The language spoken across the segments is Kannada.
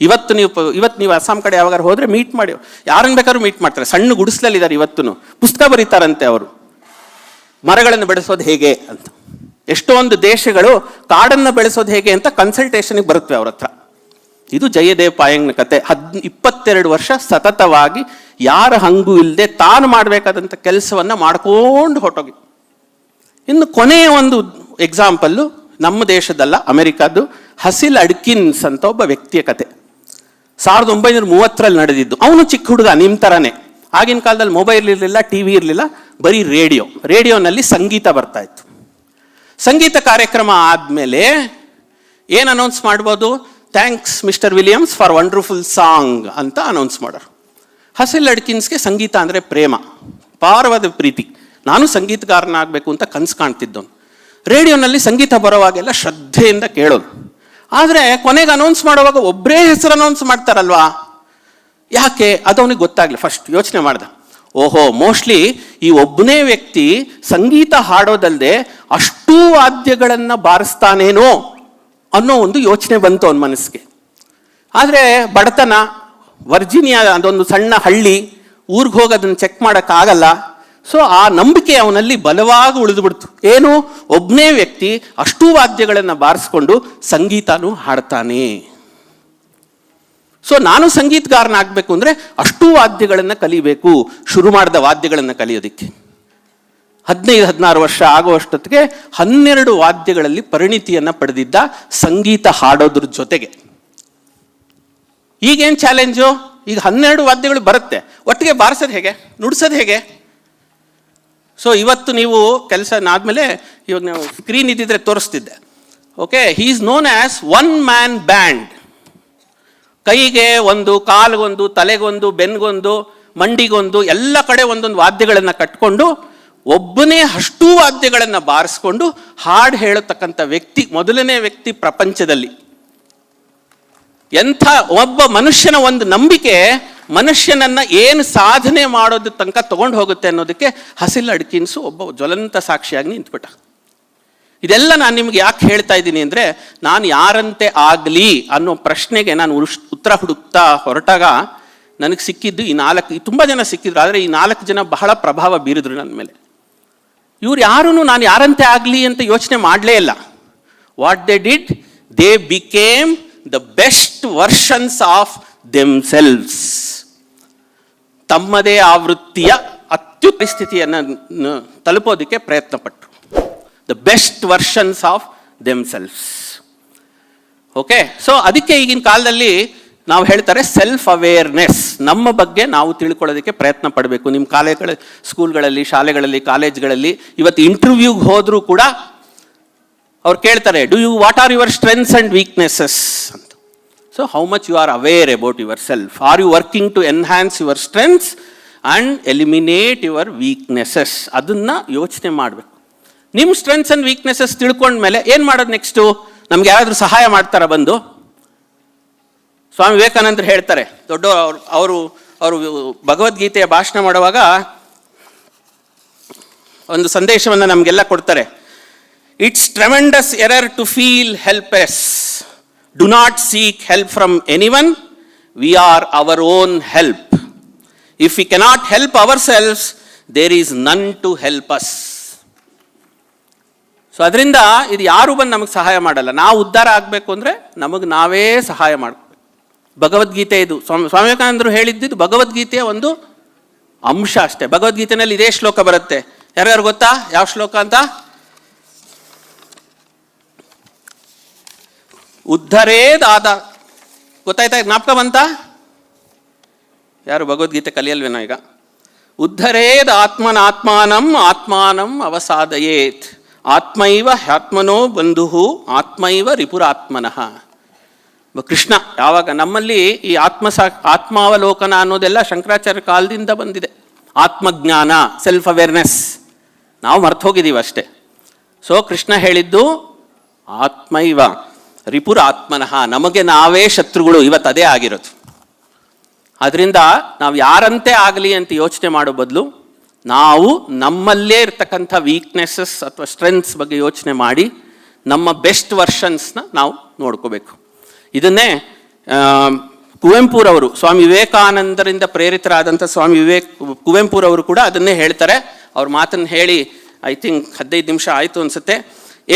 ಇವತ್ತು ನೀವು ಇವತ್ತು ನೀವು ಅಸ್ಸಾಂ ಕಡೆ ಯಾವಾಗ ಹೋದ್ರೆ ಮೀಟ್ ಮಾಡಿ, ಯಾರನ್ನು ಬೇಕಾದ್ರೂ ಮೀಟ್ ಮಾಡ್ತಾರೆ. ಸಣ್ಣ ಗುಡಿಸ್ಲಲ್ಲಿದ್ದಾರೆ ಇವತ್ತು ಪುಸ್ತಕ ಬರೀತಾರಂತೆ ಅವರು. ಮರಗಳನ್ನು ಬೆಳೆಸೋದು ಹೇಗೆ ಅಂತ. ಎಷ್ಟೊಂದು ದೇಶಗಳು ಕಾಡನ್ನು ಬೆಳೆಸೋದು ಹೇಗೆ ಅಂತ ಕನ್ಸಲ್ಟೇಷನ್ಗೆ ಬರುತ್ತವೆ ಅವ್ರ ಹತ್ರ. ಇದು ಜಯದೇವ್ ಪಾಯಂಗ್ನ ಕತೆ. ಹದ್, ಇಪ್ಪತ್ತೆರಡು ವರ್ಷ ಸತತವಾಗಿ ಯಾರ ಹಂಗು ಇಲ್ಲದೆ ತಾನು ಮಾಡಬೇಕಾದಂಥ ಕೆಲಸವನ್ನು ಮಾಡ್ಕೊಂಡು ಹೊಟ್ಟೋಗಿ ಇನ್ನು ಕೊನೆಯ ಒಂದು ಎಕ್ಸಾಂಪಲ್ಲು ನಮ್ಮ ದೇಶದಲ್ಲ, ಅಮೆರಿಕದ್ದು ಹಸಿಲ್ ಅಡ್ಕಿನ್ಸ್ ಅಂತ ಒಬ್ಬ ವ್ಯಕ್ತಿಯ ಕತೆ. ಸಾವಿರದ ಒಂಬೈನೂರ ಮೂವತ್ತರಲ್ಲಿ ನಡೆದಿದ್ದು. ಅವನು ಚಿಕ್ಕ ಹುಡುಗ ನಿಮ್ಮ ಥರನೇ ಆಗಿನ ಕಾಲದಲ್ಲಿ ಮೊಬೈಲ್ ಇರಲಿಲ್ಲ ಟಿ ವಿ ಇರಲಿಲ್ಲ, ಬರೀ ರೇಡಿಯೋ. ರೇಡಿಯೋನಲ್ಲಿ ಸಂಗೀತ ಬರ್ತಾ ಇತ್ತು. ಸಂಗೀತ ಕಾರ್ಯಕ್ರಮ ಆದಮೇಲೆ ಏನು ಅನೌನ್ಸ್ ಮಾಡ್ಬೋದು? Thanks mister Williams for wonderful song ಅಂತ ಅನೌನ್ಸ್ ಮಾಡೋರು. ಹಸಿಲ್ ಲಡ್ಕಿನ್ಸ್ಗೆ ಸಂಗೀತ ಅಂದರೆ ಪ್ರೇಮ. ಪಾರವಾದ ಪ್ರೀತಿ. ನಾನು ಸಂಗೀತಗಾರನಾಗಬೇಕು ಅಂತ ಕನಸು ಕಾಣ್ತಿದ್ದವನು. ರೇಡಿಯೋನಲ್ಲಿ ಸಂಗೀತ ಬರೋವಾಗೆಲ್ಲ ಶ್ರದ್ಧೆಯಿಂದ ಕೇಳೋದು ಆದರೆ ಕೊನೆಗೆ ಅನೌನ್ಸ್ ಮಾಡುವಾಗ ಒಬ್ಬರೇ ಹೆಸರು ಅನೌನ್ಸ್ ಮಾಡ್ತಾರಲ್ವಾ? ಯಾಕೆ? ಅದು ಅವನಿಗೆ ಗೊತ್ತಾಗಲಿ. ಫಸ್ಟ್ ಯೋಚನೆ ಮಾಡ್ದ. ಓಹೋ ಮೋಸ್ಟ್ಲಿ ಈ ಒಬ್ಬನೇ ವ್ಯಕ್ತಿ ಸಂಗೀತ ಹಾಡೋದಲ್ಲದೆ ಅಷ್ಟೂ ವಾದ್ಯಗಳನ್ನು ಬಾರಿಸ್ತಾನೇನೋ ಅನ್ನೋ ಒಂದು ಯೋಚನೆ ಬಂತು ಅವನ ಮನಸ್ಸಿಗೆ. ಆದರೆ ಬಡತನ, ವರ್ಜಿನಿಯಾ ಅದೊಂದು ಸಣ್ಣ ಹಳ್ಳಿ, ಊರಿಗೆ ಹೋಗಿ ಅದನ್ನು ಚೆಕ್ ಮಾಡೋಕ್ಕಾಗಲ್ಲ. ಸೊ ಆ ನಂಬಿಕೆ ಅವನಲ್ಲಿ ಬಲವಾಗಿ ಉಳಿದುಬಿಡ್ತು ಏನು? ಒಬ್ಬನೇ ವ್ಯಕ್ತಿ ಅಷ್ಟೂ ವಾದ್ಯಗಳನ್ನು ಬಾರಿಸ್ಕೊಂಡು ಸಂಗೀತನೂ ಹಾಡ್ತಾನೆ. ಸೊ ನಾನು ಸಂಗೀತಗಾರನಾಗಬೇಕು ಅಂದರೆ ಅಷ್ಟೂ ವಾದ್ಯಗಳನ್ನು ಕಲಿಬೇಕು, ಶುರು ಮಾಡಿದ ವಾದ್ಯಗಳನ್ನು ಕಲಿಯೋದಕ್ಕೆ. ಹದಿನೈದು, ಹದಿನಾರು ವರ್ಷ ಆಗುವಷ್ಟೊತ್ತಿಗೆ ಹನ್ನೆರಡು ವಾದ್ಯಗಳಲ್ಲಿ ಪರಿಣಿತಿಯನ್ನು ಪಡೆದಿದ್ದ ಸಂಗೀತ ಹಾಡೋದ್ರ ಜೊತೆಗೆ. ಈಗೇನು ಚಾಲೆಂಜು ಈಗ ಹನ್ನೆರಡು ವಾದ್ಯಗಳು ಬರುತ್ತೆ. ಒಟ್ಟಿಗೆ ಬಾರಿಸೋದು ಹೇಗೆ? ನುಡಿಸೋದು ಹೇಗೆ? ಸೊ ಇವತ್ತು ನೀವು ಕೆಲಸ ಆದಮೇಲೆ ಇವಾಗ ನಾವು ಸ್ಕ್ರೀನ್ ಇದ್ದಿದ್ರೆ ತೋರಿಸ್ತಿದ್ದೆ. Okay he is known as one man band ಕೈಗೆ ಒಂದು, ಕಾಲಿಗೊಂದು, ತಲೆಗೊಂದು, ಬೆನ್ಗೊಂದು, ಮಂಡಿಗೊಂದು, ಎಲ್ಲ ಕಡೆ ಒಂದೊಂದು ವಾದ್ಯಗಳನ್ನು ಕಟ್ಕೊಂಡು ಒಬ್ಬನೇ ಅಷ್ಟೂ ವಾದ್ಯಗಳನ್ನು ಬಾರಿಸ್ಕೊಂಡು ಹಾಡು ಹೇಳತಕ್ಕಂಥ ವ್ಯಕ್ತಿ, ಮೊದಲನೇ ವ್ಯಕ್ತಿ ಪ್ರಪಂಚದಲ್ಲಿ. ಎಂಥ, ಒಬ್ಬ ಮನುಷ್ಯನ ಒಂದು ನಂಬಿಕೆ ಮನುಷ್ಯನನ್ನ ಏನು ಸಾಧನೆ ಮಾಡೋದು ತನಕ ತಗೊಂಡು ಹೋಗುತ್ತೆ ಅನ್ನೋದಕ್ಕೆ ಹಸಿಲ್ ಅಡ್ಕಿನ್ಸು ಒಬ್ಬ ಜ್ವಲಂತ ಸಾಕ್ಷಿಯಾಗಿ ನಿಂತ್ಬಿಟ್ಟ. ಇದೆಲ್ಲ ನಾನು ನಿಮ್ಗೆ ಯಾಕೆ ಹೇಳ್ತಾ ಇದ್ದೀನಿ ಅಂದರೆ, ನಾನು ಯಾರಂತೆ ಆಗಲಿ ಅನ್ನೋ ಪ್ರಶ್ನೆಗೆ ನಾನು ಉತ್ತರ ಹುಡುಕ್ತಾ ಹೊರಟಾಗ ನನಗೆ ಸಿಕ್ಕಿದ್ದು ಈ ನಾಲ್ಕು ತುಂಬ ಜನ ಸಿಕ್ಕಿದ್ರು, ಆದರೆ ಈ ನಾಲ್ಕು ಜನ ಬಹಳ ಪ್ರಭಾವ ಬೀರಿದ್ರು ನನ್ನ ಮೇಲೆ. ಇವ್ರು ಯಾರೂ ನಾನು ಯಾರಂತೆ ಆಗಲಿ ಅಂತ ಯೋಚನೆ ಮಾಡಲೇ ಇಲ್ಲ. What they did they became the best versions of themselves ತಮ್ಮದೇ ಆವೃತ್ತಿಯ ಅತ್ಯುತ್ತ ಸ್ಥಿತಿಯನ್ನು ತಲುಪೋದಕ್ಕೆ ಪ್ರಯತ್ನ ಪಟ್ಟರು the best versions of themselves okay so ಅದಕ್ಕೆ ಈಗಿನ ಕಾಲದಲ್ಲಿ ನಾವು ಹೇಳ್ತಾರೆ ಸೆಲ್ಫ್ ಅವೇರ್ನೆಸ್ ನಮ್ಮ ಬಗ್ಗೆ ನಾವು ತಿಳ್ಕೊಳ್ಳೋದಕ್ಕೆ ಪ್ರಯತ್ನ ಪಡಬೇಕು. ನಿಮ್ಮ ಕಾಲೇಜ್ಗಳ, ಸ್ಕೂಲ್ಗಳಲ್ಲಿ, ಶಾಲೆಗಳಲ್ಲಿ, ಕಾಲೇಜ್ಗಳಲ್ಲಿ ಇವತ್ತು ಇಂಟರ್ವ್ಯೂಗೆ ಹೋದರೂ ಕೂಡ ಅವ್ರು ಕೇಳ್ತಾರೆ do you what are your strengths and weaknesses ಅಂತ. How much you are aware about yourself are you working to enhance your strengths and eliminate your weaknesses ಅದನ್ನು ಯೋಚನೆ ಮಾಡಬೇಕು. ನಿಮ್ಮ ಸ್ಟ್ರೆಂತ್ಸ್ ಆ್ಯಂಡ್ ವೀಕ್ನೆಸಸ್ ತಿಳ್ಕೊಂಡ್ಮೇಲೆ ಏನು ಮಾಡೋದು ನೆಕ್ಸ್ಟು ನಮ್ಗೆ ಯಾರಾದರೂ ಸಹಾಯ ಮಾಡ್ತಾರಾ ಬಂದು? ಸ್ವಾಮಿ ವಿವೇಕಾನಂದರು ಹೇಳ್ತಾರೆ ದೊಡ್ಡ ಅವರು ಅವರು ಅವರು ಭಗವದ್ಗೀತೆಯ ಭಾಷಣ ಮಾಡುವಾಗ ಒಂದು ಸಂದೇಶವನ್ನು ನಮಗೆಲ್ಲ ಕೊಡ್ತಾರೆ. It's tremendous error to feel helpless do seek help from anyone we are our own help if we cannot help ourselves there is none to help us so ಅದರಿಂದ ಇದು ಯಾರು ಬಂದು ನಮಗೆ ಸಹಾಯ ಮಾಡಲ್ಲ? ನಾವು ಉದ್ಧಾರ ಆಗಬೇಕು ಅಂದರೆ ನಮಗೆ ನಾವೇ ಸಹಾಯ ಮಾಡಬೇಕು. ಭಗವದ್ಗೀತೆ ಇದು. ಸ್ವಾಮಿ ಸ್ವಾಮಿ ವಿವೇಕಾನಂದರು ಹೇಳಿದ್ದಿದ್ದು ಭಗವದ್ಗೀತೆಯ ಒಂದು ಅಂಶ ಅಷ್ಟೇ. ಭಗವದ್ಗೀತೆನಲ್ಲಿ ಇದೇ ಶ್ಲೋಕ ಬರುತ್ತೆ. ಯಾರ್ಯಾರು ಗೊತ್ತಾ? ಯಾವ ಶ್ಲೋಕ ಅಂತ? ಉದ್ಧರೇದಾದ. ಗೊತ್ತಾಯ್ತಾ ಜ್ಞಾಪಕ ಬಂತ? ಯಾರು ಭಗವದ್ಗೀತೆ ಕಲಿಯಲ್ವೇನೋ ಈಗ? ಉದ್ಧರೇದ ಆತ್ಮನಾತ್ಮಾನಂ ಆತ್ಮಾನಂ ಅವಸಾದಯೇತ್. ಆತ್ಮೈವ ಹ್ಯಾತ್ಮನೋ ಬಂಧು ಆತ್ಮೈವ ರಿಪುರಾತ್ಮನಃ. ಕೃಷ್ಣ, ಯಾವಾಗ? ನಮ್ಮಲ್ಲಿ ಈ ಆತ್ಮ ಸಾ, ಆತ್ಮಾವಲೋಕನ ಅನ್ನೋದೆಲ್ಲ ಶಂಕರಾಚಾರ್ಯ ಕಾಲದಿಂದ ಬಂದಿದೆ. ಆತ್ಮಜ್ಞಾನ ಸೆಲ್ಫ್ ಅವೇರ್ನೆಸ್ ನಾವು ಮರ್ತು ಹೋಗಿದ್ದೀವಿ ಅಷ್ಟೇ ಸೊ ಕೃಷ್ಣ ಹೇಳಿದ್ದು ಆತ್ಮೈವ. ರಿಪುರ ಆತ್ಮನಃ ನಮಗೆ ನಾವೇ ಶತ್ರುಗಳು ಇವತ್ತು ಅದೇ ಆಗಿರೋದು. ಅದರಿಂದ ನಾವು ಯಾರಂತೆ ಆಗಲಿ ಅಂತ ಯೋಚನೆ ಮಾಡೋ ಬದಲು ನಾವು ನಮ್ಮಲ್ಲೇ ಇರ್ತಕ್ಕಂಥ ವೀಕ್ನೆಸ್ಸಸ್ ಅಥವಾ ಸ್ಟ್ರೆಂತ್ಸ್ ಬಗ್ಗೆ ಯೋಚನೆ ಮಾಡಿ ನಮ್ಮ ಬೆಸ್ಟ್ ವರ್ಷನ್ಸ್ನ ನಾವು ನೋಡ್ಕೋಬೇಕು. ಇದನ್ನೇ ಕುವೆಂಪುರವರು ಸ್ವಾಮಿ ವಿವೇಕಾನಂದರಿಂದ ಪ್ರೇರಿತರಾದಂಥ ಸ್ವಾಮಿ ವಿವೇಕ್ ಕುವೆಂಪುರವರು ಕೂಡ ಅದನ್ನೇ ಹೇಳ್ತಾರೆ. ಅವ್ರ ಮಾತನ್ನು ಹೇಳಿ ಐ ಥಿಂಕ್ ಹದಿನೈದು ನಿಮಿಷ ಆಯಿತು ಅನ್ಸುತ್ತೆ.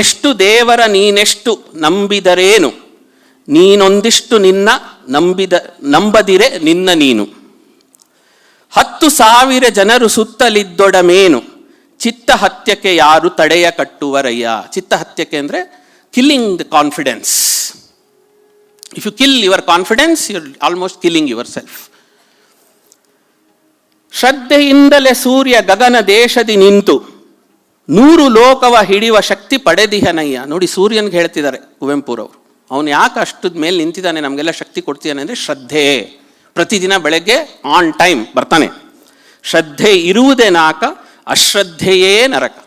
ಎಷ್ಟು ದೇವರ ನೀನೆಷ್ಟು ನಂಬಿದರೇನು? ನೀನೊಂದಿಷ್ಟು ನಿನ್ನ ನಂಬಿದ, ನಂಬದಿರೆ ನಿನ್ನ ನೀನು. ಹತ್ತು ಸಾವಿರ ಜನರು ಸುತ್ತಲಿದ್ದೊಡಮೇನು? ಚಿತ್ತ ಹತ್ಯಕ್ಕೆ ಯಾರು ತಡೆಯ ಕಟ್ಟುವರಯ್ಯ? ಚಿತ್ತ ಹತ್ಯಕ್ಕೆ ಅಂದರೆ killing the confidence if you kill your confidence you almost killing yourself ಶ್ರದ್ಧೆಯಿಂದಲೇ ಸೂರ್ಯ ಗಗನ ದೇಶದಿ ನಿಂತು ನೂರು ಲೋಕವ ಹಿಡಿಯುವ ಶಕ್ತಿ ಪಡೆದಿಹನಯ್ಯ. ನೋಡಿ ಸೂರ್ಯನ್ಗೆ ಹೇಳ್ತಿದ್ದಾರೆ ಕುವೆಂಪುರವರು. ಅವನು ಯಾಕೆ ಅಷ್ಟದ ಮೇಲೆ ನಿಂತಿದ್ದಾನೆ ನಮಗೆಲ್ಲ ಶಕ್ತಿ ಕೊಡ್ತಿದ್ದಾನೆ ಅಂದರೆ ಶ್ರದ್ಧೆ. ಪ್ರತಿದಿನ ಬೆಳಗ್ಗೆ ಆನ್ ಟೈಮ್ ಬರ್ತಾನೆ. ಶ್ರದ್ಧೆ ಇರುವುದೇ ನಾಕ, ಅಶ್ರದ್ಧೆಯೇ ನರಕ.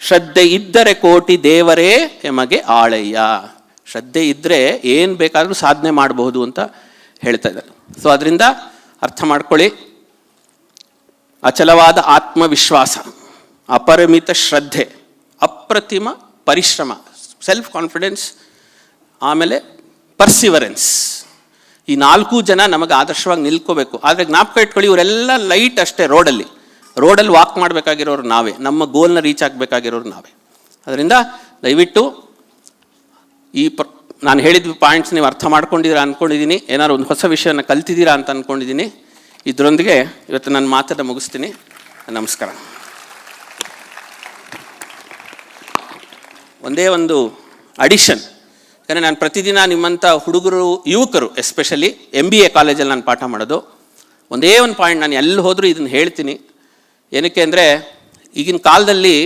ಶ್ರದ್ಧೆ ಇದ್ದರೆ ಕೋಟಿ ದೇವರೇ ಎಮಗೆ ಆಳಯ್ಯ. ಶ್ರದ್ಧೆ ಇದ್ದರೆ ಏನು ಬೇಕಾದರೂ ಸಾಧನೆ ಮಾಡಬಹುದು ಅಂತ ಹೇಳ್ತಾ ಇದ್ದಾರೆ. ಸೊ ಅದರಿಂದ ಅರ್ಥ ಮಾಡ್ಕೊಳ್ಳಿ. ಅಚಲವಾದ ಆತ್ಮವಿಶ್ವಾಸ. ಅಪರಿಮಿತ ಶ್ರದ್ಧೆ, ಅಪ್ರತಿಮ ಪರಿಶ್ರಮ ಸೆಲ್ಫ್ ಕಾನ್ಫಿಡೆನ್ಸ್ ಆಮೇಲೆ ಪರ್ಸಿವರೆನ್ಸ್ ಈ ನಾಲ್ಕು ಜನ ನಮಗೆ ಆದರ್ಶವಾಗಿ ನಿಲ್ಕೋಬೇಕು. ಆದರೆ ಜ್ಞಾಪಕ ಇಟ್ಕೊಳ್ಳಿ, ಇವರೆಲ್ಲ ಲೈಟ್ ಅಷ್ಟೇ ರೋಡಲ್ಲಿ ರೋಡಲ್ಲಿ ವಾಕ್ ಮಾಡಬೇಕಾಗಿರೋರು ನಾವೇ. ನಮ್ಮ ಗೋಲ್ನ ರೀಚ್ ಆಗಬೇಕಾಗಿರೋರು ನಾವೇ. ಅದರಿಂದ ದಯವಿಟ್ಟು ಈ ಪ್ರ ನಾನು ಹೇಳಿದ ಪಾಯಿಂಟ್ಸ್ ನೀವು ಅರ್ಥ ಮಾಡ್ಕೊಂಡಿದ್ದೀರಾ ಅಂದ್ಕೊಂಡಿದ್ದೀನಿ ಏನಾದ್ರು ಒಂದು ಹೊಸ ವಿಷಯನ ಕಲ್ತಿದ್ದೀರಾ ಅಂತ ಅಂದ್ಕೊಂಡಿದ್ದೀನಿ ಇದರೊಂದಿಗೆ ಇವತ್ತು ನನ್ನ ಮಾತನ್ನು ಮುಗಿಸ್ತೀನಿ. ನಮಸ್ಕಾರ. ಒಂದೇ ಒಂದು ಅಡಿಷನ್ ಯಾಕಂದರೆ ನಾನು ಪ್ರತಿದಿನ ನಿಮ್ಮಂಥ ಹುಡುಗರು, ಯುವಕರು ಎಸ್ಪೆಷಲಿ ಎಂ ಬಿ ಎ ಕಾಲೇಜಲ್ಲಿ ನಾನು ಪಾಠ ಮಾಡೋದು, ಒಂದೇ ಒಂದು ಪಾಯಿಂಟ್ ನಾನು ಎಲ್ಲಿ ಹೋದರೂ ಇದನ್ನು ಹೇಳ್ತೀನಿ. ಏನಕ್ಕೆ ಅಂದರೆ, ಈಗಿನ ಕಾಲದಲ್ಲಿ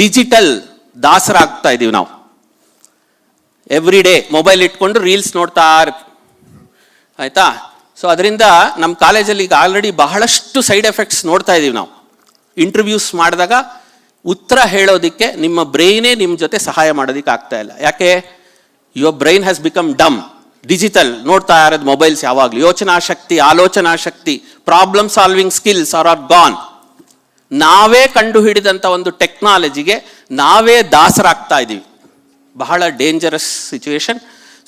ಡಿಜಿಟಲ್ ದಾಸರಾಗ್ತಾ ಇದ್ದೀವಿ ನಾವು. ಎವ್ರಿ ಡೇ ಮೊಬೈಲ್ ಇಟ್ಕೊಂಡು ರೀಲ್ಸ್ ನೋಡ್ತಾ ಆಯಿತಾ? ಸೊ ಅದರಿಂದ ನಮ್ಮ ಕಾಲೇಜಲ್ಲಿ ಈಗ ಆಲ್ರೆಡಿ ಬಹಳಷ್ಟು ಸೈಡ್ ಎಫೆಕ್ಟ್ಸ್ ನೋಡ್ತಾ ಇದ್ದೀವಿ ನಾವು. ಇಂಟರ್ವ್ಯೂಸ್ ಮಾಡಿದಾಗ ಉತ್ತರ ಹೇಳೋದಕ್ಕೆ ನಿಮ್ಮ ಬ್ರೈನೇ ನಿಮ್ಮ ಜೊತೆ ಸಹಾಯ ಮಾಡೋದಕ್ಕೆ ಆಗ್ತಾ ಇಲ್ಲ. ಯಾಕೆ? Your brain has become dumb digital ನೋಡ್ತಾ ಇರೋದು ಮೊಬೈಲ್ಸ್ ಯಾವಾಗಲೂ. ಯೋಚನಾ ಶಕ್ತಿ ಆಲೋಚನಾ ಶಕ್ತಿ problem solving skills are are gone ನಾವೇ ಕಂಡು ಹಿಡಿದಂಥ ಒಂದು ಟೆಕ್ನಾಲಜಿಗೆ ನಾವೇ ದಾಸರಾಗ್ತಾ ಇದ್ದೀವಿ ಬಹಳ ಡೇಂಜರಸ್ ಸಿಚುವೇಶನ್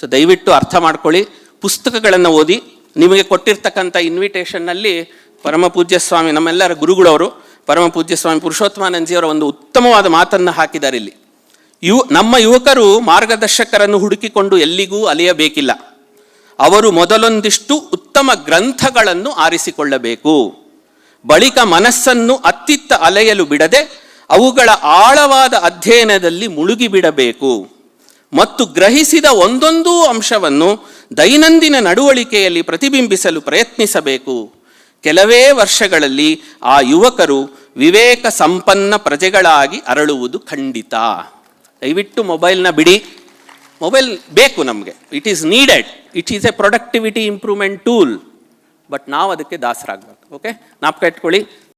ಸೊ ದಯವಿಟ್ಟು ಅರ್ಥ ಮಾಡ್ಕೊಳ್ಳಿ. ಪುಸ್ತಕಗಳನ್ನು ಓದಿ. ನಿಮಗೆ ಕೊಟ್ಟಿರ್ತಕ್ಕಂಥ ಇನ್ವಿಟೇಷನ್ನಲ್ಲಿ ಪರಮ ಪೂಜ್ಯ ಸ್ವಾಮಿ, ನಮ್ಮೆಲ್ಲರ ಗುರುಗಳವರು ಪರಮ ಪೂಜ್ಯ ಸ್ವಾಮಿ ಪುರುಷೋತ್ತಮಾನಂದಜಿಯವರ ಒಂದು ಉತ್ತಮವಾದ ಮಾತನ್ನು ಹಾಕಿದ್ದಾರೆ ಇಲ್ಲಿ. ಯು, ನಮ್ಮ ಯುವಕರು ಮಾರ್ಗದರ್ಶಕರನ್ನು ಹುಡುಕಿಕೊಂಡು ಎಲ್ಲಿಗೂ ಅಲೆಯಬೇಕಿಲ್ಲ. ಅವರು ಮೊದಲೊಂದಿಷ್ಟು ಉತ್ತಮ ಗ್ರಂಥಗಳನ್ನು ಆರಿಸಿಕೊಳ್ಳಬೇಕು. ಬಳಿಕ ಮನಸ್ಸನ್ನು ಅತ್ತಿತ್ತ ಅಲೆಯಲು ಬಿಡದೆ ಅವುಗಳ ಆಳವಾದ ಅಧ್ಯಯನದಲ್ಲಿ ಮುಳುಗಿಬಿಡಬೇಕು. ಮತ್ತು ಗ್ರಹಿಸಿದ ಒಂದೊಂದೂ ಅಂಶವನ್ನು ದೈನಂದಿನ ನಡವಳಿಕೆಯಲ್ಲಿ ಪ್ರತಿಬಿಂಬಿಸಲು ಪ್ರಯತ್ನಿಸಬೇಕು. ಕೆಲವೇ ವರ್ಷಗಳಲ್ಲಿ ಆ ಯುವಕರು ವಿವೇಕ ಸಂಪನ್ನ ಪ್ರಜೆಗಳಾಗಿ ಅರಳುವುದು ಖಂಡಿತ. ದಯವಿಟ್ಟು ಮೊಬೈಲ್ನ ಬಿಡಿ. ಮೊಬೈಲ್ ಬೇಕು ನಮಗೆ. It is needed it is a productivity improvement tool but ನಾವು ಅದಕ್ಕೆ ದಾಸರಾಗಬೇಕು. ಓಕೆ ನಾಪ್ಕ ಇಟ್ಕೊಳ್ಳಿ.